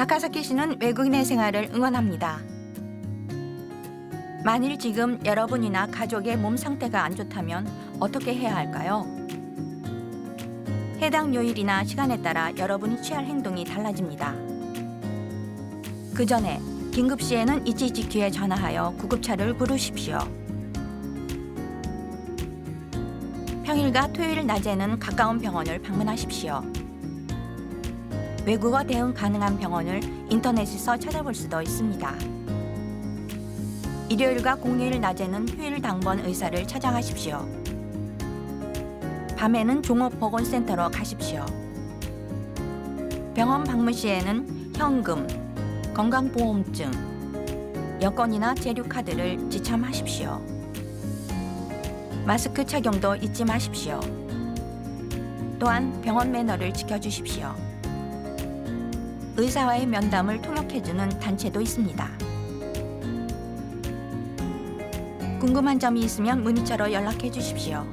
다카사키 씨는 외국인의 생활을 응원합니다. 만일 지금 여러분이나 가족의 몸 상태가 안 좋다면 어떻게 해야 할까요? 해당 요일이나 시간에 따라 여러분이 취할 행동이 달라집니다. 그 전에 긴급 시에는 119에 전화하여 구급차를 부르십시오. 평일과 토요일 낮에는 가까운 병원을 방문하십시오. 외국어 대응 가능한 병원을 인터넷에서 찾아볼 수도 있습니다. 일요일과 공휴일 낮에는 휴일 당번 의사를 찾아가십시오. 밤에는 종합보건센터로 가십시오. 병원 방문 시에는 현금, 건강보험증, 여권이나 재료카드를 지참하십시오. 마스크 착용도 잊지 마십시오. 또한 병원 매너를 지켜주십시오. 의사와의 면담을 통역해주는 단체도 있습니다. 궁금한 점이 있으면 문의처로 연락해 주십시오.